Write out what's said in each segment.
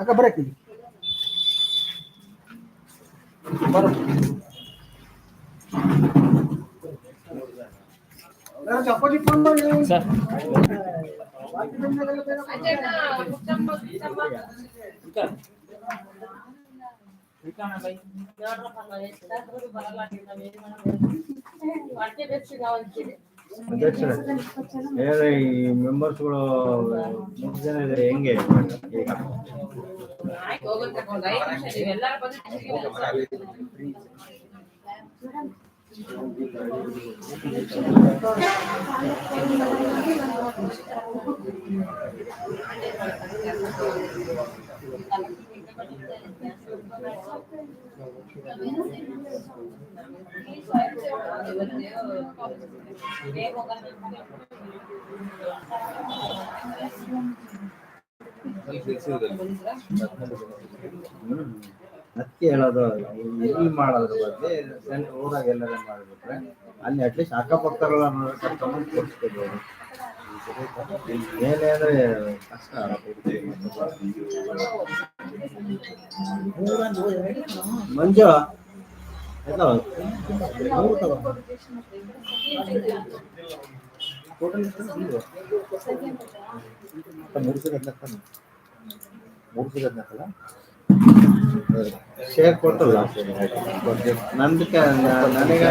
అక్క బ్రేక్ ఇది చెప్పండి సార్. ఇంకా ఇంకా. ಮಾಡಿ ಸರ್ ಅಧ್ಯಕ್ಷರೇ ಏನೇ ಈ ಮೆಂಬರ್ಸ್ಗಳು ಮೂರು ಜನ ಇದ್ದಾರೆ ಹೆಂಗೆ ಈಗ ಹ್ಮ್. ಅದಕ್ಕೆ ಹೇಳೋದು ಎಲ್ಲಿ ಮಾಡೋದ್ರ ಬಗ್ಗೆ ಊರಾಗ ಎಲ್ಲರೂ ಮಾಡಿಬಿಟ್ರೆ ಅಲ್ಲಿ ಅಟ್ಲೀಸ್ಟ್ ಅಕ್ಕಪಕ್ಕದವ್ರನ್ನ ಕರ್ಕೊಂಡು ತೋರಿಸ್ಕೋಬೋದು ಮೇಲೆ ಅಂದ್ರೆ ಕಷ್ಟ ಮಂಜು ಎಲ್ಲ ಮೂರು ಶೇರ್ ಕೊಟ್ಟಲ್ಲ. ನಂದಕ್ಕೆ ನನಗೆ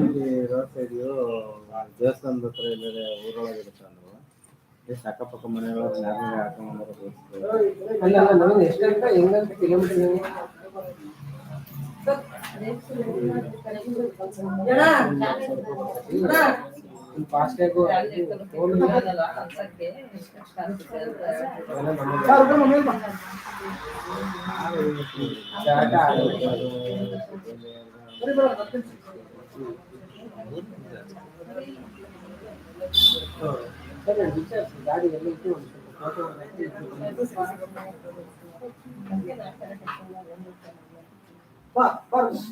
ಇಲ್ಲಿ ರೋಡ್ ಸೈಡ್ ದೇವಸ್ಥಾನದ ಹತ್ರ ಎಲ್ಲಾರೆ ಊರೊಳಗೆ ಇರುತ್ತೆ ಅಂದ್ರೆ ಎಷ್ಟು ಅಕ್ಕಪಕ್ಕ ಮನೆಯೊಳಗೆ ಯಾರನ್ನ ಹಾಕೊಂಡ್ಬರೋದು ಅಲ್ಲ ಅಲ್ಲ ನವೀನ್ ಎಷ್ಟಂತ ಹೆಂಗಂತ ಕಿಲೋಮೀಟರ್ ಫಾಸ್ಟ್ ಗಾಡಿ ಎಲ್ಲ ಇಟ್ಟು ಒಂದು pak harus,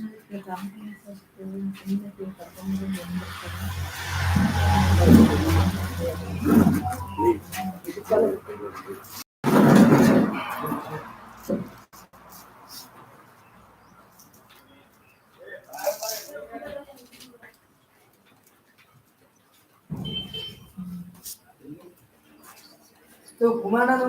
તો કુમારા નો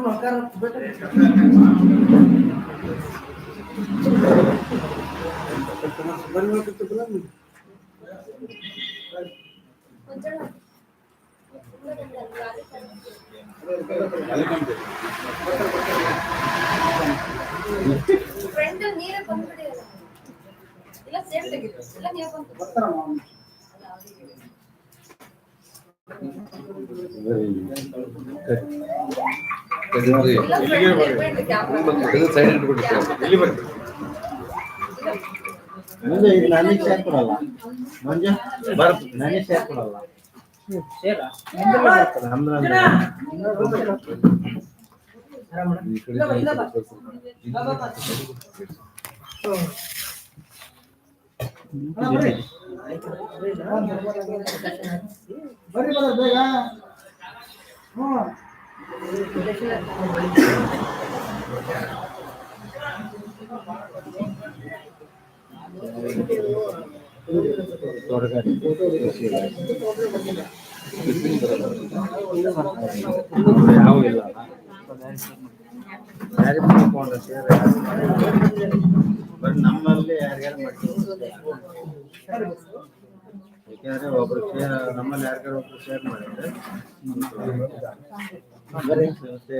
ಫ್ರೆಂಡ್ ನೀರೇ ಬಂದ್ಬಿಡಿಯಲ್ಲ ಇಲ್ಲ ಸೇಮ್ ತೆಗಿತು ಇಲ್ಲ ನೀರೇ ಬಂತು ಇಲ್ಲ ಫ್ರೆಂಡ್ ಕ್ಯಾಮ್ರಾ ಮುಂಜೆ ಇದು ನನಗೆ ಶೇರ್ ಕೊಡಲ್ಲ. ಮಂಜು ಬರ್ ನನಗೆ ಶೇರ್ ಕೊಡಲ್ಲ. ಬರ್ರಿ ಬರ ಬೇಗ ಹೊರಗಡೆ ಯಾವ ಇಲ್ಲ ಬಟ್ ನಮ್ಮಲ್ಲಿ ಯಾರ್ಯಾರು ಮಾಡ್ತೀವಿ ಯಾಕೆಂದ್ರೆ ಒಬ್ರು ಶೇರ್ ನಮ್ಮಲ್ಲಿ ಯಾರಿಗಾರು ಒಬ್ರು ಶೇರ್ ಮಾಡಿದ್ರೆ ಮತ್ತೆ.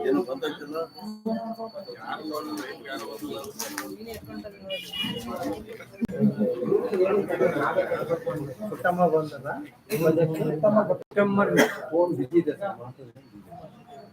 ಏನು ಗೊತ್ತಾಗ್ತಿಲ್ಲ? ಪುಟ್ಟಮ್ಮ ಬಂದದ ಫೋನ್ ಬಿಜಿ ಇದೆ ಸರ್, ಮಾತಾಡಿ.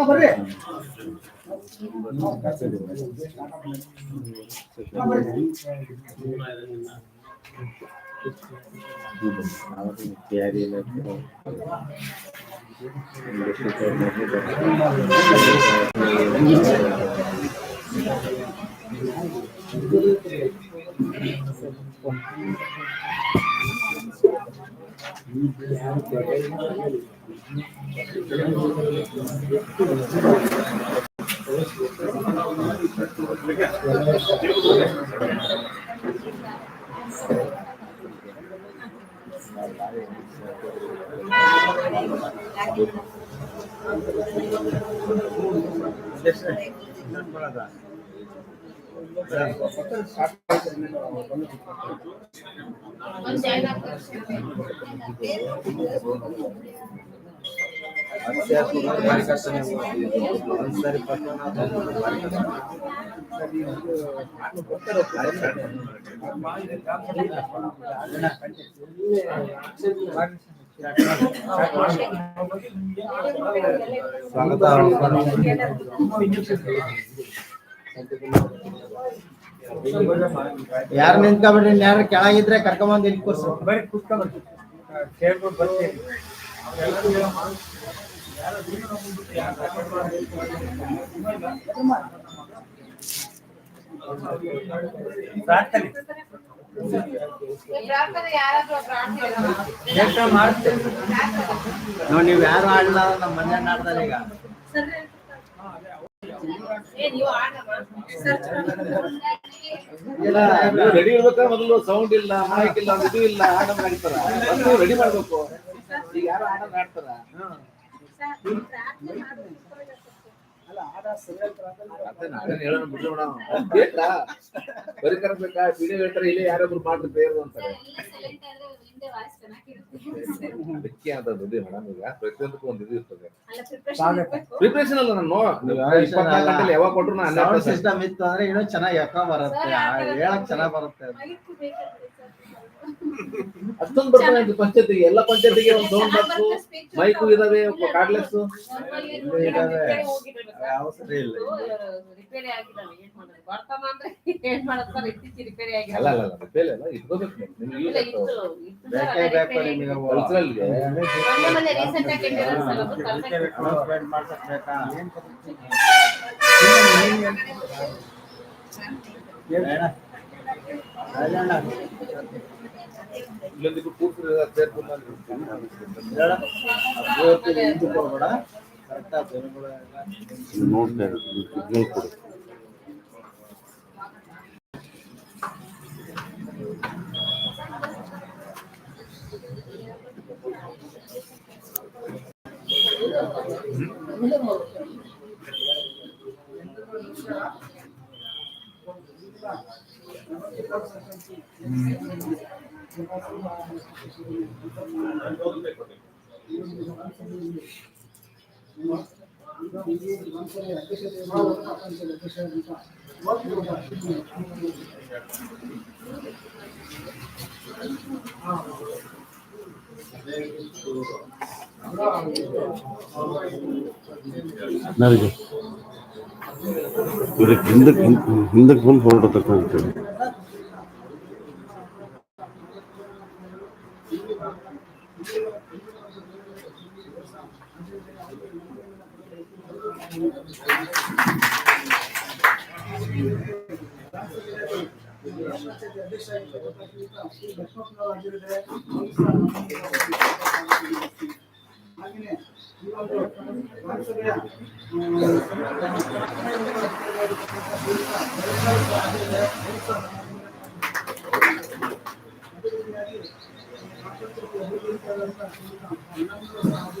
ಸರ್ವ ಸದಸ್ಯರು ಅದರ ladies ಇವರು. ಇಲ್ಲ Gracias. ಅಣ್ಣ ಬರ್ರಿ ಅವರು ಕ್ಯಾರಿ ಎಲ್ಲ ಒಂದ್ ಜಾಗ ಭಾರಿ ಕಷ್ಟ ಒಂದ್ಸರಿ ಪಟ್ಟಣ ಭಾರಿ ಕಷ್ಟ ಸ್ವಾಗತ ಯಾರು ನಿಂತ್ಕೊಬಿಡ್ರಿ ಯಾರು ಕೆಳಗಿದ್ರೆ ಕರ್ಕೊಂಬಂದು ಇಲ್ಲಿ ಕೂರ್ಸು. ಬರೀ ಕುತ್ಕೊಂಡ್ಬರ್ತೀವಿ ಸೇರ್ಬಿಟ್ಟು ಬರ್ತೀವಿ. ನೀವು ಯಾರು ಆಡಲ್ಲ ನಮ್ಮ ಮನೆ ಆಡ್ತಾರೆ ಈಗ. ರೆಡಿ ಇರ್ಬೇಕಾ ಮೊದಲು ಸೌಂಡ್ ಇಲ್ಲ ಮೈಕ್ ಇಲ್ಲ, ಇದು ಇಲ್ಲ ಹಾಡ ಮಾಡ್ತಾರ ರೆಡಿ ಮಾಡ್ಬೇಕು. ಈಗ ಯಾರು ಹಾಡ ಮಾಡ್ತಾರ ವಿಡಿಯೋ ಹೇಳ್ತಾರೆ ಇಲ್ಲೇ ಮಾಡ್ರಿ ಅಂತಾರೆ ಅದಕ್ಕೆ ಇದೆ ಮೇಡಮ್ ಈಗ ಪ್ರತಿಯೊಂದಕ್ಕೂ ಒಂದು ಇದು ಇರ್ತದೆ ಅಲ್ಲ ಪ್ರಿಪ್ರೇಷನ್ ಇರ್ಬೇಕು ಪ್ರಿಪ್ರೇಷನ್ ಅಲ್ಲ ನಾನು ಇಪ್ಪತ್ನಾಲ್ಕು ಗಂಟೆಲಿ ಯಾವಾಗ ಕೊಟ್ರು ನಾನು ಸಿಸ್ಟಮ್ ಇತ್ತು ಅಂದ್ರೆ ಇನ್ನೂ ಚೆನ್ನಾಗಿ ಯಾಕ ಬರುತ್ತೆ ಹೇಳಕ್ ಚೆನ್ನಾಗ್ ಬರುತ್ತೆ ಅದು. ಬರ್ತಾನೆ ಇದು ಅಷ್ಟೊಂದು ಪಂಚಾಯತಿಗೆ ಎಲ್ಲ ಪಂಚಾಯತಿಗೆ ಒಂದು ಸೌಂಡ್ ಬಾಕ್ಸ್ ಮೈಕು. ಇದಾವೆ ಕಾರ್ಡ್ಲೆಸ್ ಸರ್. ಇಲ್ಲ ರಿಪೇರಿ ಆಗಿದಾವೆ. ಏನ್ ಮಾಡೋದು? ಅಂದ್ರೆ ಏನ್ ಮಾಡೋದು ರಿಪೇರಿ ಅಲ್ಲ ಅಲ್ಲ ಅಲ್ಲ ಇಟ್ಕೋಬೇಕು ನಿಮ್ಗೆ ಇಲ್ಲ ಇತ್ತು. ಇತ್ತು ಸರ್, ಬೇಕೇ ಅದೇ ಬೇಕು ರಿಪೇರಿ ನಿಮಗೆ ಆಗಿತ್ತು. ಕಲ್ಚರಲ್ಗೆ? ಮೊನ್ನೆ ಮೊನ್ನೆ ರೀಸೆಂಟ್ ಆಗಿ ಕೆಟ್ಟಿರೋದು ಸರ್ ಅದು ಕಲ್ಸಕ್ಕೆ ಮಾಡ್ಸಕ್ ಬೇಕಾ? ಬೇಡ. ರಾಜಣ್ಣ, ಇಲ್ಲೊಂದಿಗೂ ಕೂತ್ರೆ ಸೇರ್ಕೊಂಡು ಹೇಳ. ಅಭಿವೃದ್ಧಿ ಹಿಂದಕ್ಕೆ ಹೋಗ್ಬೇಡ. correct ಆಗಿ ಜನಗಳು ಎಲ್ಲ ನೋಡ್ತಾ ಇರೋದು ಸಿಗ್ನಲ್ ಕೊಡು இருக்கு இந்த இந்த ஃபோன் போடுறதுக்கும் இருக்குது ತಗೊಂಡ್ತೇವೆ ಈ ಒಂದು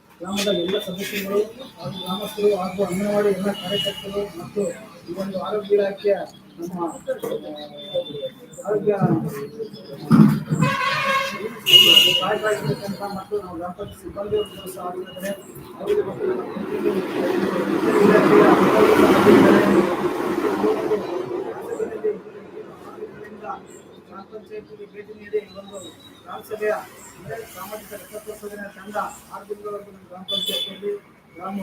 ಗ್ರಾಮದ ಎಲ್ಲ ಸದಸ್ಯರು ಹಾಗೂ ಗ್ರಾಮಸ್ಥರು ಹಾಗೂ ಅಂಗನವಾಡಿ ಎಲ್ಲ ಕಾರ್ಯಕರ್ತರು ಮತ್ತು ಈ ಒಂದು ಆರೋಗ್ಯ ಇಲಾಖೆಯ ನಮ್ಮ ಆರೋಗ್ಯ ಸಹಾಯಕರಾಗಿರ್ತಕ್ಕಂಥ ಮತ್ತು ನಮ್ಮ ಗ್ರಾಮ ಪಂಚಾಯತ್ ಸಹ ಆಗಿದ್ದಾರೆ. ಅವರಿಗೆ ನಮ್ಮ ಇಲಾಖೆಯ ಅಧಿಕಾರಿಗಳು ಸಹ ಆಗಿದ್ದಾರೆ. ಗ್ರಾಮ ಪಂಚಾಯತಿಗೆ ಭೇಟಿ ನೀಡಿ ಒಂದು ಗ್ರಾಮ ಸಭೆಯ ಅಂದರೆ ಸಾಮಾಜಿಕ ರಕ್ತೋತ್ಸವದ ತಂಡ ಆರು ತಿಂಗಳವರೆಗೂ ನಮ್ಮ ಗ್ರಾಮ ಗ್ರಾಮ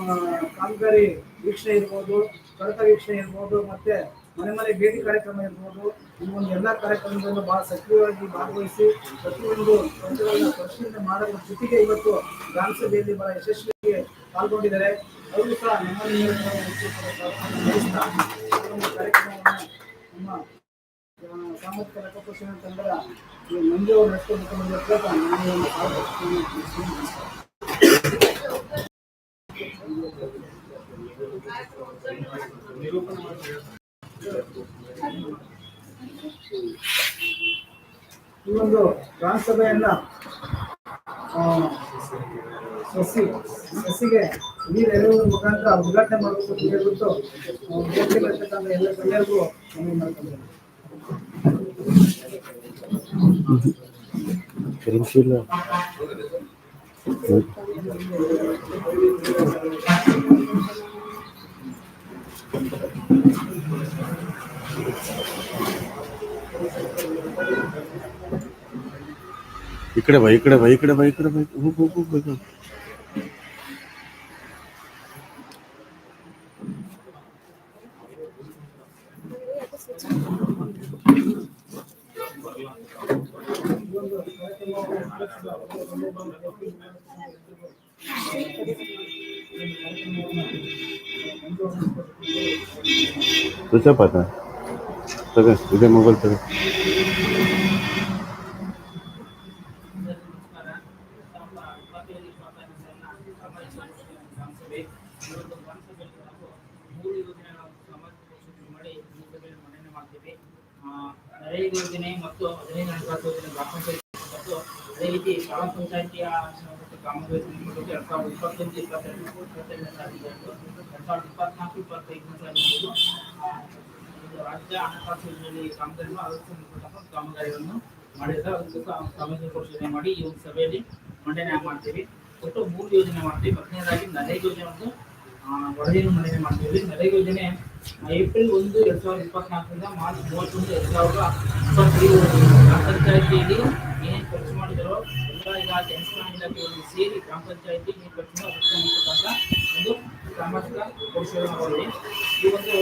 ಕಾಮಗಾರಿ ವೀಕ್ಷಣೆ ಇರ್ಬೋದು, ಕಡತ ವೀಕ್ಷಣೆ ಇರ್ಬೋದು, ಮತ್ತೆ ಮನೆ ಮನೆ ಭೇಟಿ ಕಾರ್ಯಕ್ರಮ ಇರ್ಬೋದು ಈ ಒಂದು ಎಲ್ಲ ಕಾರ್ಯಕ್ರಮದಲ್ಲೂ ಬಹಳ ಸಕ್ರಿಯವಾಗಿ ಭಾಗವಹಿಸಿ ಪ್ರತಿಯೊಂದು ತಂತ್ರಗಳನ್ನ ಪರಿಶೀಲನೆ ಮಾಡುವ ಜೊತೆಗೆ ಇವತ್ತು ಗ್ರಾಮಸಭೆಯಲ್ಲಿ ಬಹಳ ಯಶಸ್ವಿಯಾಗಿ ಪಾಲ್ಗೊಂಡಿದ್ದಾರೆ. ಅವರು ಸಹ ನಮ್ಮ ಕಾರ್ಯಕ್ರಮವನ್ನು ನಮ್ಮ ಸಾಮಾಜಿಕ ರಕ್ತಪೋಷಣ ಅಂತಂದ್ರೆ ನಾನು ಈ ಒಂದು ಕಾರ್ಯಕ್ರಮವನ್ನು ಮುಗಿಸ್ತೀನಿ. ಈ ಒಂದು ಗ್ರಾಮ ಸಭೆಯನ್ನ ಆ, ಸಸಿ ಸಸಿಗೆ ನೀರು ಮುಖಾಂತರ ಉದ್ಘಾಟನೆ ಮಾಡಬೇಕು ಅಂತ ಹೇಳ್ಬಿಟ್ಟು ಎಲ್ಲ ಗಣ್ಯರಿಗೂ ಮನವಿ ಕ್ರಿಮಿಶೀಲ ಈ ಕಡೆ ಬಾ ಈ ಕಡೆ ಬಾ ಈ ಕಡೆ ಬಾ ಈ ಕಡೆ ಬಾ ಹೋಗು ಹೋಗು ಹೋಗು ಸ್ವಿಚ್ ಆಫ್ ಆಯ್ತಾ ತಗ ಇದೇ ಮೊಬೈಲ್ ತಗ ನರೇಗಾ ಯೋಜನೆ ಮತ್ತು ಹದಿನೈದು ಹಣಕಾಸು ಯೋಜನೆ ಗ್ರಾಮ ಪಂಚಾಯತ್ ಮತ್ತು ಅದೇ ರೀತಿ ಗ್ರಾಮ ಪಂಚಾಯತಿಯ ಮತ್ತು ಕಾಮಗಾರಿ ಸಂಬಂಧಪಟ್ಟ ಎರಡ್ ಸಾವಿರದ ಇಪ್ಪತ್ನಾಲ್ಕು ಇಪ್ಪತ್ತೈದನೇ ಇದು ರಾಜ್ಯ ಕಾಮಗಾರಿಯನ್ನು ಅದಕ್ಕೆ ಸಂಬಂಧಪಟ್ಟ ಕಾಮಗಾರಿಗಳನ್ನು ಮಾಡಿದ್ರೆ ಅದಕ್ಕೆ ಸಹ ಸಾಮಾಜಿಕ ಮಾಡಿ ಈ ಒಂದು ಸಭೆಯಲ್ಲಿ ಮಂಡನೆ ಮಾಡ್ತೀವಿ ಒಟ್ಟು ಮೂರು ಯೋಜನೆ ಮಾಡ್ತೀವಿ ಮೊದಲನೇದಾಗಿ ನರೇಗಾ ಯೋಜನೆ ಒಂದು ವರದಿಯನ್ನು ಮಂಡನೆ ಮಾಡ್ತೀವಿ ನರೇಗಾ ಯೋಜನೆ ಏಪ್ರಿಲ್ ಒಂದು ಎರಡ್ ಸಾವಿರದ ಇಪ್ಪತ್ನಾಲ್ಕರಿಂದ ಮಾರ್ಚ್ ಮೂವತ್ತೊಂದು ಎರಡ್ ಸಾವಿರದ ಇಪ್ಪತ್ತೈದು ಗ್ರಾಮ ಅನುಷ್ಠಾನ ಇಲಾಖೆಯಲ್ಲಿ ಸೇರಿ ಗ್ರಾಮ ಪಂಚಾಯತಿ ಒಂದು ಸಾಮಾಜಿಕ ಪರಿಶೋಧನಾ ವರದಿ ಈ ಒಂದು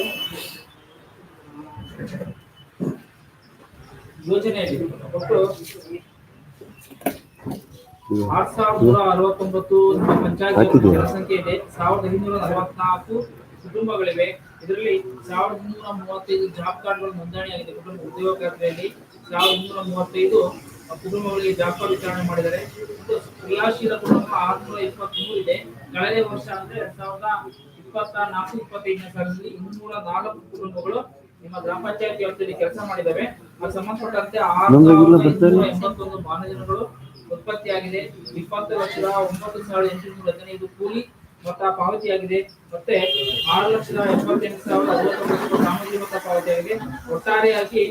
ಯೋಜನೆಯಲ್ಲಿ ಒಟ್ಟು ಆರ್ ಸಾವಿರದ ನೂರ ಅರವತ್ತೊಂಬತ್ತು ನಮ್ಮ ಪಂಚಾಯತ್ ಜನಸಂಖ್ಯೆ ಇದೆ ಸಾವಿರದ ಇನ್ನೂರ ನಲವತ್ನಾಲ್ಕು ಕುಟುಂಬಗಳಿವೆ. ಇದರಲ್ಲಿ ಸಾವಿರದ ಇನ್ನೂರ ಮೂವತ್ತೈದು ಜಾಬ್ ಕಾರ್ಡ್ಗಳು ನೋಂದಣಿಯಾಗಿದೆ. ಕುಟುಂಬ ಉದ್ಯೋಗ ಖಾತ್ರಿಯಲ್ಲಿ ಸಾವಿರದ ಇನ್ನೂರ ಮೂವತ್ತೈದು ಕುಟುಂಬಗಳಿಗೆ ಕಾರ್ಡ್ ವಿತರಣೆ ಮಾಡಿದ್ದಾರೆ. ಮತ್ತು ಕ್ರಿಯಾಶೀಲ ಕುಟುಂಬ ಆರುನೂರ ಇಪ್ಪತ್ಮೂರು ಇದೆ. ಕಳೆದ ವರ್ಷ ಅಂದ್ರೆ ಎರಡ್ ಸಾವಿರದ ಇಪ್ಪತ್ತ ನಾಲ್ಕು ಇಪ್ಪತ್ತೈದನೇ ಸಾಲಿನಲ್ಲಿ ಇನ್ನೂರ ನಾಲ್ಕು ಕುಟುಂಬಗಳು ನಿಮ್ಮ ಗ್ರಾಮ ಪಂಚಾಯತ್ ವ್ಯಾಪ್ತಿಯಲ್ಲಿ ಕೆಲಸ ಮಾಡಿದ್ದಾವೆ. ಅದು ಸಂಬಂಧಪಟ್ಟಂತೆ ಆರು ನಮ್ದಾಗಿಲ್ಲ ಸಾವಿರದ ಬರ್ತಾರೆ? ಇನ್ನೂರ ಎಂಬತ್ತೊಂದು ಮಾನದಂಡಗಳು ಉತ್ಪತ್ತಿಯಾಗಿದೆ. ಇಪ್ಪತ್ತು ಲಕ್ಷದ ಒಂಬತ್ತು ಸಾವಿರದ ಎಂಟುನೂರ ಹದಿನೈದು ಕೂಲಿ ಮೊತ್ತ ಪಾವತಿಯಾಗಿದೆ. ಮತ್ತೆ ಆರು ಲಕ್ಷದ ಎಪ್ಪತ್ತೆಂಟು ಸಾವಿರದ ಅರವತ್ತೊಂಬತ್ತು ಸಾಮಾಜಿಕ ಮೊತ್ತ ಪಾವತಿಯಾಗಿದೆ. ಒಟ್ಟಾರೆಯಾಗಿ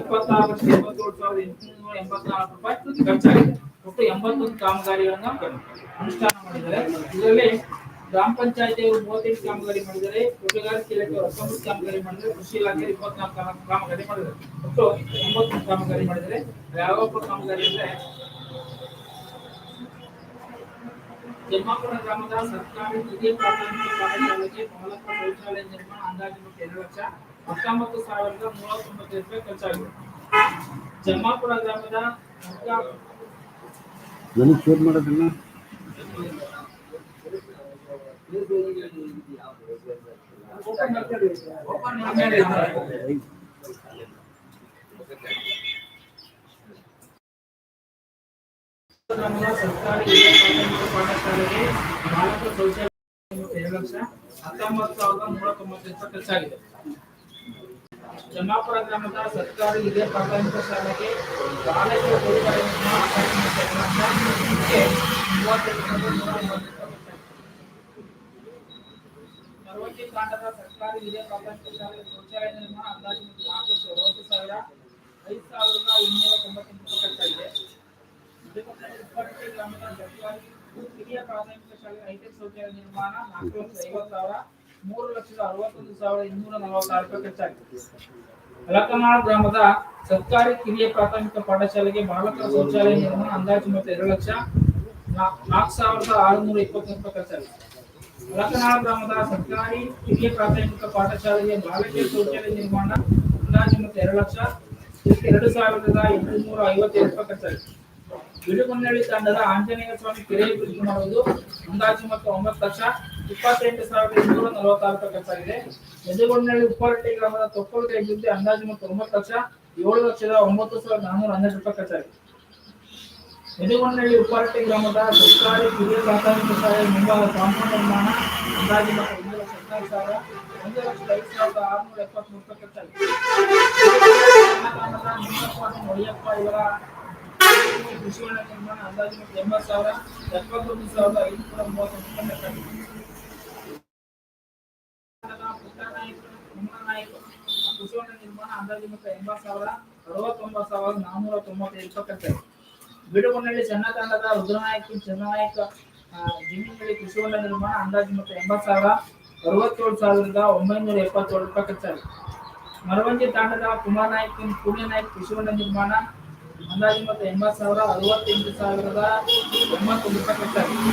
ಇಪ್ಪತ್ತಾರು ಲಕ್ಷದ ಎಂಬತ್ತೇಳು ಸಾವಿರದ ಎಂಟುನೂರ ಎಂಬತ್ನಾಲ್ಕು ರೂಪಾಯಿ ಖರ್ಚಾಗಿದೆ ಒಟ್ಟು ಎಂಬತ್ತೊಂದು ಕಾಮಗಾರಿಗಳನ್ನ ಅನುಷ್ಠಾನ ಮಾಡಿದ್ದಾರೆ. ಇದರಲ್ಲಿ ಗ್ರಾಮ ಪಂಚಾಯತಿಯವರು ಮೂವತ್ತೆಂಟು ಕಾಮಗಾರಿ ಮಾಡಿದ್ದಾರೆ. ತೋಟಗಾರಿಕೆ ಇಲಾಖೆ ಹತ್ತೊಂಬತ್ತು ಕಾಮಗಾರಿ ಮಾಡಿದ್ದಾರೆ. ಕೃಷಿ ಇಲಾಖೆ ಇಪ್ಪತ್ನಾಲ್ಕು ಕಾಮ- ಕಾಮಗಾರಿ ಮಾಡಿದ್ದಾರೆ. ಒಟ್ಟು ಎಂಬತ್ತೊಂದು ಕಾಮಗಾರಿ ಮಾಡಿದ್ದಾರೆ. ಯಾವ ಕಾಮಗಾರಿ ಅಂದ್ರೆ ಜಮ್ಮಾಪುರ ಗ್ರಾಮದ ಸರ್ಕಾರಿ ಹಿರಿಯ ಪ್ರಾಥಮಿಕ ಪಾಠಶಾಲೆಗೆ ಬಾಲಕ ಶೌಚಾಲಯ ನಿರ್ಮಾಣ ಅಂದಾಜು ಎರಡು ಲಕ್ಷ, ಹತ್ತೊಂಬತ್ತು ಸಾವಿರದ ಮೂವತ್ತೊಂಬತ್ತು ರೂಪಾಯಿ ಖರ್ಚಾಗಿದೆ. ಜಮ್ಮಾಪುರ ಗ್ರಾಮದ ನನಗೆ ಶೇರ್ ಮಾಡೋದನ್ನ? ಓಪನ್ ಮಾಡಿ ಗ್ರಾಮದ ಸರ್ಕಾರಿ ಪಾಠಶಾಲೆಗೆ ಶೌಚಾಲಯ ಮೊತ್ತ ಎರಡು ಲಕ್ಷ ಹತ್ತೊಂಬತ್ತು ಸಾವಿರದ ನೂರ ತೊಂಬತ್ತೆಂಟು ಖರ್ಚಾಗಿದೆ. ಜಮಾಪುರ ಗ್ರಾಮದ ಸರ್ಕಾರಿ ಹಿರಿಯ ಪ್ರಾಥಮಿಕ ಶಾಲೆಗೆ ಬಾಲಕರ ಶೌಚಾಲಯ ನಿರ್ಮಾಣ ಅಂದಾಜು ಮೊತ್ತ ಎರಡು ಲಕ್ಷ ಇದಕ್ಕೆ ಮೂವತ್ತೆರಡು ಸಾವಿರದ ನೂರ ಮೂವತ್ತು ರೂಪಾಯಿ ಖರ್ಚಾಗಿದೆ. ಸರ್ವೋಚ್ಚ ಕಾಂಡದ ಸರ್ಕಾರಿ ಹಿರಿಯ ಪ್ರಾಥಮಿಕ ಶಾಲೆ ಶೌಚಾಲಯ ನಿರ್ಮಾಣ ಅಂದಾಜು ಮೊತ್ತ ನಾಲ್ಕು ಲಕ್ಷ ಅರವತ್ತು ಸಾವಿರ ಐದು ಸಾವಿರದ ಇನ್ನೂರ ತೊಂಬತ್ತೆಂಟು ರೂಪಾಯಿ ಖರ್ಚಾಗಿದೆ ಇಪ್ಪತ್ತು ಗ್ರಾಮದ ಸರ್ಕಾರಿ ಹಿರಿಯ ಪ್ರಾಥಮಿಕ ಶಾಲೆ ಹೈಟೆಕ್ ಶೌಚಾಲಯ ನಿರ್ಮಾಣ ನಾಲ್ಕು ಲಕ್ಷ ಐವತ್ತು ಸಾವಿರ ಮೂರು ಲಕ್ಷದ ಅರವತ್ತೊಂದು ಸಾವಿರದ ಇನ್ನೂರ ನಲವತ್ತಾರು ರೂಪಾಯಿ ಖರ್ಚಾಗಿದೆ. ಅಲಕನಾಳ್ ಗ್ರಾಮದ ಸರ್ಕಾರಿ ಕಿರಿಯ ಪ್ರಾಥಮಿಕ ಪಾಠಶಾಲೆಗೆ ಬಾಲಕರ ಶೌಚಾಲಯ ನಿರ್ಮಾಣ ಅಂದಾಜು ಮೊತ್ತ ಎರಡು ಲಕ್ಷ ನಾಲ್ಕು ಸಾವಿರದ ಆರುನೂರ ಇಪ್ಪತ್ತೊಂದು ರೂಪಾಯಿ ಖರ್ಚಾಗಿದೆ. ಅಲಕನಾಳ್ ಗ್ರಾಮದ ಸರ್ಕಾರಿ ಕಿರಿಯ ಪ್ರಾಥಮಿಕ ಪಾಠಶಾಲೆಗೆ ಬಾಲಕಿಯರ ಶೌಚಾಲಯ ನಿರ್ಮಾಣ ಅಂದಾಜು ಮೊತ್ತ ಎರಡು ಲಕ್ಷ ಎರಡು ಸಾವಿರದ ಎಂಟುನೂರ ಐವತ್ತೈದು ರೂಪಾಯಿ ಖರ್ಚಾಗಿದೆ. ಬಿಡುಗುನ್ನಳ್ಳಿ ತಂಡದ ಆಂಜನೇಯ ಸ್ವಾಮಿ ಕೆರೆ ಅಭಿವೃದ್ಧಿ ಮಾಡುವುದು ಅಂದಾಜು ಮತ್ತು ಒಂಬತ್ತು ಲಕ್ಷ ಇಪ್ಪತ್ತೆಂಟು ಸಾವಿರದ ಇನ್ನೂರ ನಲವತ್ತಾರು ರೂಪಾಯಿ ಖರ್ಚಾಗಿದೆ. ಯಜಗೊಂಡಳ್ಳಿ ಉಪ್ಪಾರಟ್ಟಿ ಗ್ರಾಮದ ತೊಪ್ಪಲು ಅಭಿವೃದ್ಧಿ ಅಂದಾಜು ಮತ್ತು ಒಂಬತ್ತು ಲಕ್ಷ ಏಳು ಲಕ್ಷದ ಒಂಬತ್ತು ಸಾವಿರದ ನಾನ್ನೂರ ಹನ್ನೆರಡು ರೂಪಾಯಿ ಖರ್ಚಾಗಿದೆ. ಯಜಗೊಂಡಳ್ಳಿ ಉಪ್ಪಾರಟ್ಟಿ ಗ್ರಾಮದ ಸರ್ಕಾರಿ ಹಿರಿಯ ಪ್ರಾಥಮಿಕ ಶಾಲೆ ಮುಂಭಾಗ ಕಾಂಪೌಂಡ್ ನಿರ್ಮಾಣ ಅಂದಾಜು ಮತ್ತು ಒಂದು ಲಕ್ಷ ಹದಿನಾರು ಸಾವಿರ ಒಂದು ಲಕ್ಷದ ಐದು ಸಾವಿರದ ಆರುನೂರ ಎಪ್ಪತ್ಮೂರು ರೂಪಾಯಿ ಖರ್ಚಾಗಿದೆ. ನೋಡಿಯಪ್ಪ ಇವರ ನಿರ್ಮಾಣ ಅಂದಾಜು ಮತ್ತು ಎಂಬತ್ತು ಸಾವಿರ ಎಪ್ಪತ್ತೊಂದು ಸಾವಿರದ ಐನೂರ ಮೂವತ್ತೊಂದು ರೂಪಾಯಿ ಖರ್ಚಾಗಿದೆ ಪುಟ್ಟನಾಯಕ ಕೃಷಿ ನಿರ್ಮಾಣ ಅಂದಾಜು ಮತ್ತು ಎಂಬತ್ತು ಸಾವಿರ, ಅರವತ್ತೊಂಬತ್ತು ಸಾವಿರದ ನಾನ್ನೂರ ತೊಂಬತ್ತೈದು ರೂಪಾಯಿ ಬಿಡುಗುಂಡಳ್ಳಿ ಸಣ್ಣ ತಂಡದ ರುದ್ರನಾಯಕ, ಚನ್ನನಾಯಕ ಜಮೀನುಗಳಿಗೆ ಕೃಷಿ ಹೊಂಡ ನಿರ್ಮಾಣ ಅಂದಾಜು ಮತ್ತು ಎಂಬತ್ತು ಸಾವಿರ, ಅರವತ್ತೇಳು ಸಾವಿರದ ಒಂಬೈನೂರ ಎಪ್ಪತ್ತೇಳು ರೂಪಾಯಿ ಖರ್ಚಾಗಿದೆ ಮರವಂಜಿ ತಾಂಡದ ಕುಮಾರ್ ನಾಯಕ್ ಪುಣ್ಯ ನಾಯಕ್ ಕೃಷಿ ಹೊಂಡ ನಿರ್ಮಾಣ ಅಂದಾಜು ಮತ್ತು ಎಂಬತ್ತು ಸಾವಿರ, ಅರವತ್ತೆಂಟು ಸಾವಿರದ ಎಂಬತ್ತೊಂದು ರೂಪಾಯಿ ಖರ್ಚಾಗಿದೆ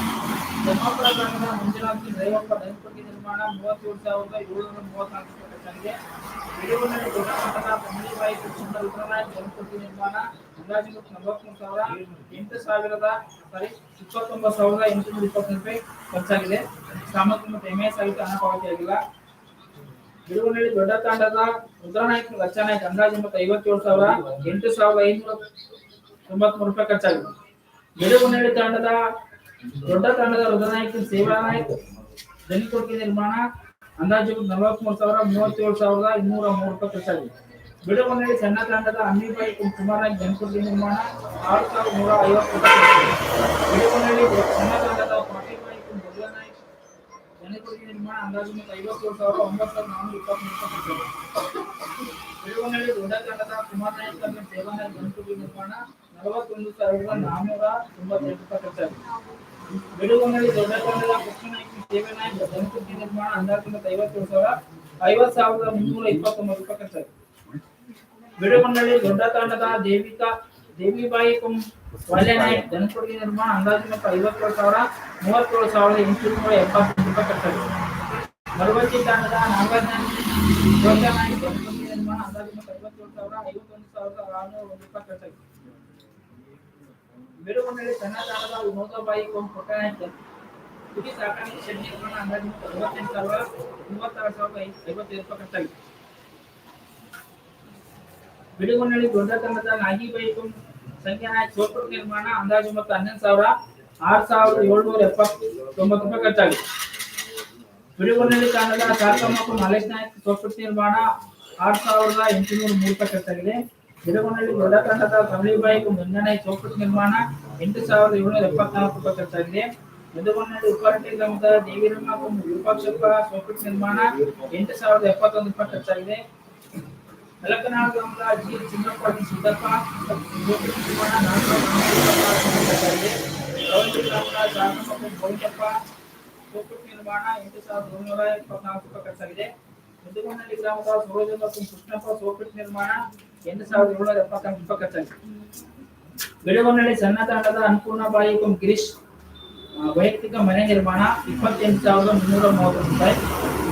ಜಮಾಪುರ ಗ್ರಾಮದ ಮಂಜುನಾಥ್ ರೇವಪ್ಪ ದೈವಪಟ್ಟಿ ನಿರ್ಮಾಣ ಮೂವತ್ತೇಳು ಸಾವಿರದ ಏಳುನೂರ ಮೂವತ್ನಾಲ್ಕು ನಿರ್ಮಾಣ ಸಾವಿರ ಎಂಟು ಸಾವಿರದ ಇಪ್ಪತ್ತೊಂಬತ್ತು ಸಾವಿರದ ಎಂಟುನೂರ ರೂಪಾಯಿ ಖರ್ಚಾಗಿದೆ ಸಾಮಗ್ರಿ ಮತ್ತು ಎಂ ಎಸ್ ಹಣ ಪಾವತಿಯಾಗಿಲ್ಲ ದೊಡ್ಡ ತಾಂಡದ ರುದ್ರನಾಯಕ ಲಕ್ಷನಾಯಕ್ ಅಂದಾಜು ಮತ್ತು ಐವತ್ತೇಳು ಸಾವಿರ ಎಂಟು ಸಾವಿರದ ಐನೂರ ತೊಂಬತ್ಮೂರು ರೂಪಾಯಿ ಖರ್ಚಾಗಿದೆ. ಬಿಡುಗುಂಡಳ್ಳಿ ತಾಂಡದ ದೊಡ್ಡ ತಾಂಡದ ರುದ್ರನಾಯಕ್ ಸೇವಾನಾಯಕ್ ದನಿಕೊಡುಗೆ ನಿರ್ಮಾಣ ಅಂದಾಜು ನಲವತ್ಮೂರು ಸಾವಿರ, ಮೂವತ್ತೇಳು ಸಾವಿರದ ಇನ್ನೂರ ಮೂರು ರೂಪಾಯಿ ಖರ್ಚಾಗಿದೆ ಬಿಡುಗಡೆ ಸಣ್ಣ ತಾಂಡದ ಅಮ್ಮಿಬಾಯಿ ಕುಮಾರನಾಯಕ್ ದನಿಕೊಡುಗೆ ನಿರ್ಮಾಣ ಆರು ಸಾವಿರದ ನೂರ ಐವತ್ತು ಬಿಡುಗಡೆ ಸಣ್ಣ ತಾಂಡದ ಪಾಟೀಲ್ಬಾಯಿ ದೊಡ್ಡನಾಯಕ್ ಜನಕೊಡುಗೆ ನಿರ್ಮಾಣ ಅಂದಾಜು ಮತ್ತು ಐವತ್ತೇಳು ಸಾವಿರದ ಒಂಬತ್ತು ಸಾವಿರದ ನಾನ್ನೂರ ಇಪ್ಪತ್ಮೂರು ರೂಪಾಯಿ ಖರ್ಚಾಗಿದೆ ದೊಡ್ಡ ತಂಡದ ಕುಮಾರ್ ನಾಯಕ್ ಅವರ ದೇವಾಲಯ ನಿರ್ಮಾಣ ನಲವತ್ತೊಂದು ಸಾವಿರದ ನಾನ್ನೂರ ತೊಂಬತ್ತೆಂಟು ರೂಪಾಯಿ ಖರ್ಚಾಗಿದೆ ಬಿಡುಗಡೆಯಲ್ಲಿ ದೊಡ್ಡ ತಂಡದ ಮತ್ತು ಐವತ್ತೇಳು ಸಾವಿರ ಸಾವಿರದ ಇಪ್ಪತ್ತೊಂಬತ್ತು ರೂಪಾಯಿ ಖರ್ಚಾಗಿದೆ ಬಿಡುಗಡೆಯಲ್ಲಿ ದೊಡ್ಡ ದೇವಿಕಾ, ದೇವಿಬಾಯಿ ಕುಂ ವಲ್ಯನಾಯಕ್ ಜನಕೊಡುಗೆ ನಿರ್ಮಾಣ ಅಂದಾಜು ಮತ್ತು ಐವತ್ತೇಳು ಸಾವಿರ, ಮೂವತ್ತೇಳು ಸಾವಿರದ ಎಂಟುನೂರ ಎಪ್ಪತ್ತೆಂಟು ರೂಪಾಯಿ ಕಟ್ಟಿದೆ ಮರವತ್ತಿ ತಾಂಡದ ನಾಗರಾಜ್ ನಾಯಕ್ ಜನಕೊಡುಗೆ ನಿರ್ಮಾಣ ಅಂದಾಜು ಐವತ್ತೇಳು ಸಾವಿರ, ಐವತ್ತೊಂದು ಸಾವಿರದ ಆರುನೂರ ರೂಪಾಯಿ ಖರ್ಚಾಗಿದೆ ಬಿಡುಗಡೆ ಸಣ್ಣದಾದ ವಿನೋದಬಾಯಿ ಕೊಂಬ ಪುಟ್ಟನಾಯ್ಕ ಕುರಿ ಸಾಕಾಣಿಕೆ ಶೆಡ್ ನಿರ್ಮಾಣ ಅಂದಾಜು ಅರವತ್ತೆಂಟು ಸಾವಿರ ಮೂವತ್ತಾರು ಸಾವಿರದ ಐವತ್ತೈದು ರೂಪಾಯಿ ಖರ್ಚಾಗಿದೆ. ಬಿಡುಗೊಂಡಳಿ ದೊಡ್ಡ ತಂಡದ ನಾಗಿಬಾಯಿ ಕೊಂಬ ಸಂಖ್ಯಾ ನಾಯಕ್ ನಿರ್ಮಾಣ ಅಂದಾಜು ಮತ್ತು ಹನ್ನೊಂದು ಸಾವಿರ ಆರು ಸಾವಿರದ ಏಳ್ನೂರ ಎಪ್ಪತ್ತೊಂಬತ್ತು ರೂಪಾಯಿ ಖರ್ಚಾಗಿದೆ. ಬಿಡುಗೊಂಡಳಿ ತಾಂಡದ ಸಾರ್ಕಮ್ಮ ಮಲೇಶ್ ನಾಯಕ್ ಸೋಪುರ ನಿರ್ಮಾಣ ಆರು ಸಾವಿರದ ಎಂಟುನೂರ ಮೂರು ರೂಪಾಯಿ ಖರ್ಚಾಗಿದೆ. ಬಿಡುಗೊಂಡಳಿ ದೊಡ್ಡ ಸಮೀಪಾಯಿಗೆ ಮಂಜನಾಯಕ್ ಚೌಕಟ್ಟು ನಿರ್ಮಾಣ ಎಂಟು ಸಾವಿರದ ಏಳ್ನೂರ ಎಪ್ಪತ್ನಾಲ್ಕು ರೂಪಾಯಿ ಖರ್ಚಾಗಿದೆ. ಬಿಡುಗೊಂಡಳಿ ಉಪಾರಟ್ಟಿ ಗ್ರಾಮದ ದೇವಿರಮ್ಮ ವಿರೂಪಾಕ್ಷಪ್ಪ ಚೌಕಟ್ಟು ನಿರ್ಮಾಣ ಎಂಟು ಸಾವಿರದ ಎಪ್ಪತ್ತೊಂದು ರೂಪಾಯಿ ಖರ್ಚಾಗಿದೆ. ಮಲಕನಾಳ ಗ್ರಾಮದ ಜಿ ಚಿನ್ನಪ್ಪ ಜಿ ಸಿದ್ದಪ್ಪ ಚೌಕಟ್ಟು ನಿರ್ಮಾಣ ನಾಲ್ಕು ಖರ್ಚಾಗಿದೆ. ಗೋವಿಂದಪ್ಪ ಚೌಕಟ್ಟು ನಿರ್ಮಾಣ ಎಂಟು ಸಾವಿರದ ಒಂಬೈನೂರ ಎಪ್ಪತ್ನಾಲ್ಕು ರೂಪಾಯಿ ಖರ್ಚಾಗಿದೆ. ಮುದ್ದುಗೊಂಡಳ್ಳಿ ಗ್ರಾಮದ ಸರೋಜಮ್ಮ ಕೃಷ್ಣಪ್ಪ ಸೋಪಿಟ್ ನಿರ್ಮಾಣ ಎಂಟು ಸಾವಿರದ ಏಳ್ನೂರ ಎಪ್ಪತ್ನಾಲ್ಕು ರೂಪಾಯಿ ಖರ್ಚಾಗಿದೆ ಬೆಳಗೊಂಡಳ್ಳಿ ಸಣ್ಣ ತಾಂಡದ ಅನ್ನಪೂರ್ಣ ಬಾಯಿ ಕುಂ ಗಿರೀಶ್ ಆ, ವೈಯಕ್ತಿಕ ಮನೆ ನಿರ್ಮಾಣ ಇಪ್ಪತ್ತೆಂಟು ಸಾವಿರದ ಮುನ್ನೂರ ಮೂವತ್ತು ರೂಪಾಯಿ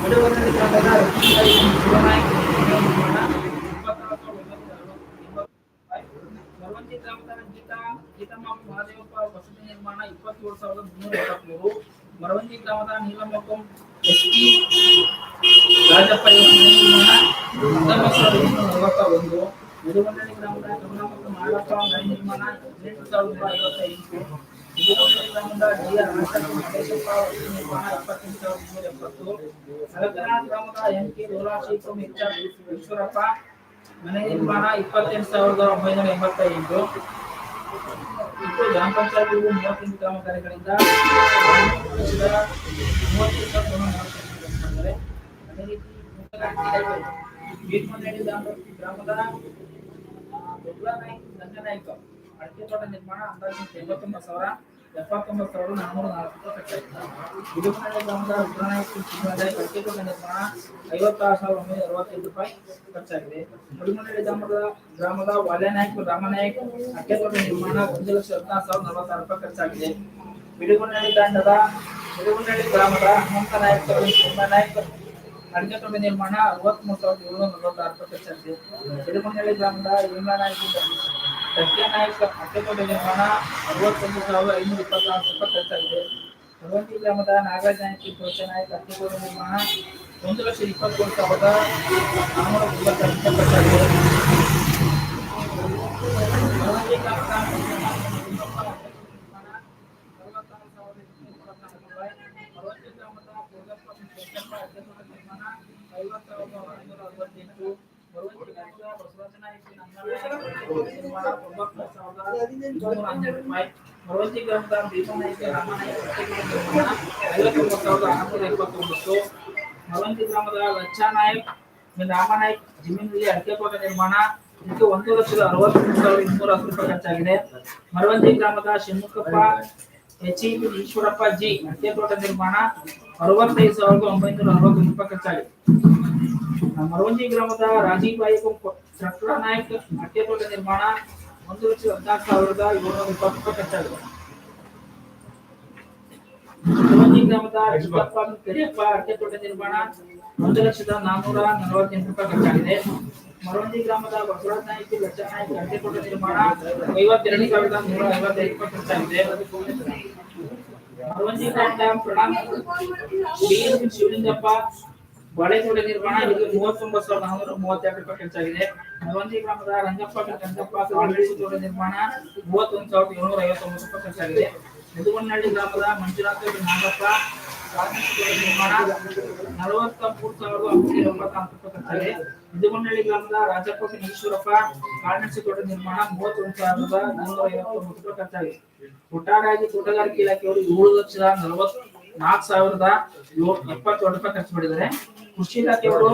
ಬೆಳಗೊಂಡಳ್ಳಿ ತಾಂಡದ ಲಕ್ಷ್ಮೀಬಾಯಿ ಕುಂ ಶಿವನಾಯಕ್ ಮನೆ ನಿರ್ಮಾಣ ಇಪ್ಪತ್ತಾರು ಸಾವಿರದ ಒಂಬೈನೂರ ಅರವತ್ತು- ಎಂಬತ್ತು ರೂಪಾಯಿ ಮರವಂತಿ ಗ್ರಾಮದ ಗೀತಾ ಗೀತಮ್ಮ ಮಹಾದೇವಪ್ಪ ವಸತಿ ನಿರ್ಮಾಣ ಇಪ್ಪತ್ತೇಳು ಸಾವಿರದ ಮುನ್ನೂರ ಎಪ್ಪತ್ಮೂರು ಮರವಂತಿ ಗ್ರಾಮದ ನೀಲಮ್ಮ ಎಸ್ ಟಿ ರಾಜಪ್ಪ ಇವರ ಮನೆ ನಿರ್ಮಾಣ ಹತ್ತೊಂಬತ್ತು ಸಾವಿರದ ಇನ್ನೂರ ನಲವತ್ತ ಒಂದು ಯದುವಂಡಳಿ ಗ್ರಾಮದ ಮತ್ತು ಮಾಳಪ್ಪ ಮನೆ ನಿರ್ಮಾಣ ಹದಿನೆಂಟು ಸಾವಿರದ ಐವತ್ತೈದು ಗ್ರಾಮದ ಡಿ ಆರ್ ರಾಜಪ್ಪ ಮಹೇಶಪ್ಪ ಇಪ್ಪತ್ತೆಂಟು ಸಾವಿರದ ಇನ್ನೂರ ಎಪ್ಪತ್ತು ಅಲಕನಾಳ್ ಗ್ರಾಮದ ಎಂ ಕೆ ಲೋಲಾಶೀಪು ಮಿಚ್ಚ ಈಶ್ವರಪ್ಪ ಮನೆ ನಿರ್ಮಾಣ ಇಪ್ಪತ್ತೆಂಟು ಸಾವಿರದ ಒಂಬೈನೂರ ಎಂಬತ್ತೈದು ಇದು ಗ್ರಾಮ ಪಂಚಾಯತ್ ಮೂವತ್ತೆಂಟು ಗ್ರಾಮ ಕಾರ್ಯಗಳಿಂದ ಮೂವತ್ತು ಬೀರ್ಮನಹಳ್ಳಿ ಗ್ರಾಮದ ದೊಡ್ಡನಾಯ್ಕ ದಂಡನಾಯ್ಕ ಅಡಕೆ ತೋಟ ನಿರ್ಮಾಣ ಅಂದಾಜು ಎಂಬತ್ತೊಂಬತ್ತು ಸಾವಿರ ಎಪ್ಪತ್ತೊಂಬತ್ತು ಸಾವಿರದ ನಾನ್ನೂರ ನಾಲ್ಕು ರೂಪಾಯಿ ಖರ್ಚಾಗಿದೆ ಬಿಡುಮನಹಳ್ಳಿ ಗ್ರಾಮದ ರುದ್ರನಾಯ್ಕ ಚಿನ್ನರಾಯ ಅಡಕೆ ತೋಟ ನಿರ್ಮಾಣ ಐವತ್ತಾರು ಸಾವಿರದ ಒಂಬೈನೂರ ಅರವತ್ತೈದು ರೂಪಾಯಿ ಖರ್ಚಾಗಿದೆ ಬಿಡುಮನಹಳ್ಳಿ ಗ್ರಾಮದ ಗ್ರಾಮದ ವಾಲ್ಯನಾಯ್ಕ ರಾಮನಾಯ್ಕ ಅಡಕೆ ತೋಟ ನಿರ್ಮಾಣ ಒಂದು ಲಕ್ಷ ಹದಿನಾರು ಸಾವಿರದ ನಲವತ್ತಾರು ರೂಪಾಯಿ ಖರ್ಚಾಗಿದೆ ಬಿಡುಗುನಹಳ್ಳಿ ತಾಂಡದ ಬಿಡುಗುನಹಳ್ಳಿ ಗ್ರಾಮದ ಹನುಮಂತ ನಾಯಕ ನಾಯಕ ಅಡಿಕೆ ತೋಟ ನಿರ್ಮಾಣ ಅರವತ್ಮೂರು ಸಾವಿರದ ಏಳ್ನೂರ ನಲವತ್ತಾರು ಖರ್ಚಾಗಿದೆ ಬಿಡುಗುಂಡಳ್ಳಿ ಗ್ರಾಮದ ವಿಮಲಾ ನಾಯಕ ಸತ್ಯ ನಾಯಕ ಅಡಿಕೆ ತೋಟ ನಿರ್ಮಾಣ, ಅರವತ್ತೊಂದು ಸಾವಿರದ ಐನೂರ ಇಪ್ಪತ್ತಾರು ರೂಪಾಯಿ ಖರ್ಚಾಗಿದೆ ಭಗವಂತಿ ಗ್ರಾಮದ ನಾಗರಾಜ್ ನಾಯಕ ಪ್ರೋಚ ನಾಯಕ ಅಡಿಕೆ ತೋಟ ನಿರ್ಮಾಣ, ಒಂದು ಲಕ್ಷ ಇಪ್ಪತ್ತೇಳು ಸಾವಿರದ ನಾನ್ನೂರ ಭಗವಂತಿ ಗ್ರಾಮದ ಮರವಂತಿ ಗ್ರಾಮದ ಭೀಮನಾಯ್ಕ ರಾಮನಾಯ್ಕ ಐವತ್ತೊಂಬತ್ತು ಆರುನೂರ ಎಪ್ಪತ್ತೊಂಬತ್ತು ಮರವಂತಿ ಗ್ರಾಮದ ಲಚ್ಚಾ ನಾಯಕ್, ಜಮೀನಿನಲ್ಲಿ ಅಡಿಕೆ ತೋಟ ನಿರ್ಮಾಣ. ಇದಕ್ಕೆ ಒಂದು ಲಕ್ಷದ ಅರವತ್ಮೂರು ಸಾವಿರದ ಇನ್ನೂರ ಹತ್ತು ರೂಪಾಯಿ ಖರ್ಚಾಗಿದೆ. ಮರವಂತಿ ಗ್ರಾಮದ Shanmukhappa H E Eshwarappa G ತೋಟ ನಿರ್ಮಾಣ, ಅರವತ್ತೈದು ಸಾವಿರದ ಒಂಬೈನೂರ ಅರವತ್ತು ರೂಪಾಯಿ ಖರ್ಚಾಗಿದೆ ಮರವಂಜಿ ಗ್ರಾಮದ ರಾಜೀಬಾಯಿ ಚಕ್ರ ನಾಯಕ್ ಅಡಿಕೆ ತೋಟ ನಿರ್ಮಾಣ, ಒಂದು ಲಕ್ಷದ ಹದಿನಾಲ್ಕು ಸಾವಿರದ ಏಳ್ನೂರ ಇಪ್ಪತ್ತು ರೂಪಾಯಿ ಖರ್ಚಾಗಿದೆ ಮರವಂಜಿ ಗ್ರಾಮದ ಚಿಕ್ಕಪ್ಪ ಕರಿಯಪ್ಪ ಅಡಿಕೆ ತೋಟ ನಿರ್ಮಾಣ, ಒಂದು ಲಕ್ಷದ ನಾನ್ನೂರ ನಲವತ್ತೆಂಟು ರೂಪಾಯಿ ಖರ್ಚಾಗಿದೆ ಮರವಂಜಿ ಗ್ರಾಮದ ಬಸವರಾಜ ನಾಯ್ಕ, ಲಕ್ಷ ನಾಯ್ಕ ಅಡಿಕೆ ತೋಟ ನಿರ್ಮಾಣ ಐವತ್ತೆರಡು ಸಾವಿರದ ನೂರ ಐವತ್ತೈದು ರೂಪಾಯಿ ಖರ್ಚಾಗಿದೆ ಮರವಂಜಿ ಗ್ರಾಮದ ಪ್ರಣಾಮ್ ಬಿ ಶಿವಲಿಂಗಪ್ಪ ಬಾಳೆತೋಟ ನಿರ್ಮಾಣ ಇದು ಮೂವತ್ತೊಂಬತ್ತು ಸಾವಿರದ ನಾನ್ನೂರ ಮೂವತ್ತೆರಡು ರೂಪಾಯಿ ಖರ್ಚಾಗಿದೆ ಮರವಂತಿ ಗ್ರಾಮದ ರಂಗಪ್ಪ ರಂಗಪ್ಪ ಕಾಳುಮೆಣಸು ನಿರ್ಮಾಣ ಮೂವತ್ತೊಂದು ಸಾವಿರದ ಏಳ್ನೂರ ಐವತ್ತೊಂಬತ್ತು ರೂಪಾಯಿ ಖರ್ಚಾಗಿದೆ ಮುದುಗಣ್ಣಹಳ್ಳಿ ಗ್ರಾಮದ ಮಂಜುನಾಥ ನಾಗಪ್ಪ ನಿರ್ಮಾಣ ನಲವತ್ತ ಮೂರು ಸಾವಿರದ ಒಂಬೈನೂರ ರೂಪಾಯಿ ಖರ್ಚಾಗಿದೆ. ಮುದುಗಣ್ಣಹಳ್ಳಿ ಗ್ರಾಮದ ರಾಜಪ್ಪ ಈಶ್ವರಪ್ಪ ಕಾಳುಮೆಣಸು ತೋಟ ನಿರ್ಮಾಣ ಮೂವತ್ತೊಂದು ಸಾವಿರದ ನಾನ್ನೂರ ಐವತ್ತೊಂಬತ್ತು ರೂಪಾಯಿ ಖರ್ಚಾಗಿದೆ ಒಟ್ಟಾರಾಗಿ ತೋಟಗಾರಿಕೆ ಇಲಾಖೆಯವರು ಏಳು ಲಕ್ಷದ ನಲವತ್ ನಾಲ್ಕು ಸಾವಿರದ ಏಳು ಎಪ್ಪತ್ತೇಳು ರೂಪಾಯಿ ಖರ್ಚು ಮಾಡಿದ್ದಾರೆ. ಕೃಷಿ ಇಲಾಖೆಯವರು